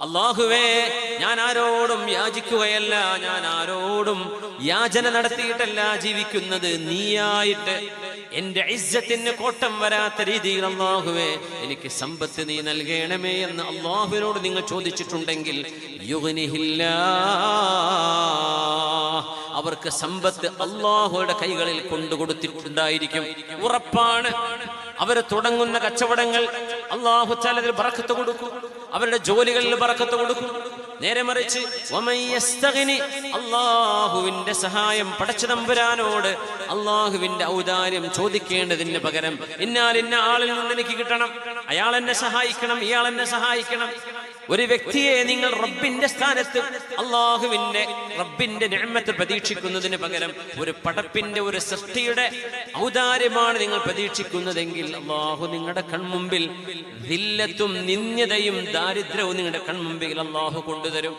അള്ളാഹുവേ ഞാൻ ആരോടും യാചിക്കുകയല്ല ഞാൻ ആരോടും യാചന നടത്തിയിട്ടല്ല ജീവിക്കുന്നത്. നീയായിട്ട് എന്റെ ഇജ്ജത്തിന് കോട്ടം വരാത്ത രീതിയിൽ അള്ളാഹുവേ എനിക്ക് സമ്പത്ത് നീ നൽകണമേ എന്ന് അള്ളാഹുവിനോട് നിങ്ങൾ ചോദിച്ചിട്ടുണ്ടെങ്കിൽ യുഗനിഹില്ല അവർക്ക് സമ്പത്ത് അള്ളാഹുയുടെ കൈകളിൽ കൊണ്ടുകൊടുത്തിട്ടുണ്ടായിരിക്കും. ഉറപ്പാണ്. അവർ തുടങ്ങുന്ന കച്ചവടങ്ങൾ അള്ളാഹു ചാലതിൽ പറക്കത്ത് കൊടുക്കും. അവരുടെ ജോലികളിൽ പറക്കത്ത് കൊടുക്കും. നേരെ മറിച്ച് അള്ളാഹുവിന്റെ സഹായം പടച്ചു തമ്പുരാനോട് അള്ളാഹുവിന്റെ ഔദാര്യം ചോദിക്കേണ്ടതിന് പകരം ഇന്നാൽ ഇന്ന ആളിൽ നിന്ന് എനിക്ക് കിട്ടണം. അയാൾ എന്നെ സഹായിക്കണം ഇയാൾ എന്നെ സഹായിക്കണം. ഒരു വ്യക്തിയെ നിങ്ങൾ റബ്ബിന്റെ സ്ഥാനത്ത് അള്ളാഹുവിന്റെ റബ്ബിന്റെ നിഴമത്ത് പ്രതീക്ഷിക്കുന്നതിന് പകരം ഒരു പടപ്പിന്റെ ഒരു സൃഷ്ടിയുടെ ഔദാര്യമാണ് നിങ്ങൾ പ്രതീക്ഷിക്കുന്നതെങ്കിൽ അള്ളാഹു നിങ്ങളുടെ കൺമുമ്പിൽ ദില്ലത്തും നിന്ദ്യതയും ദാരിദ്ര്യവും നിങ്ങളുടെ കൺമുമ്പിൽ അള്ളാഹു കൊണ്ടുതരും.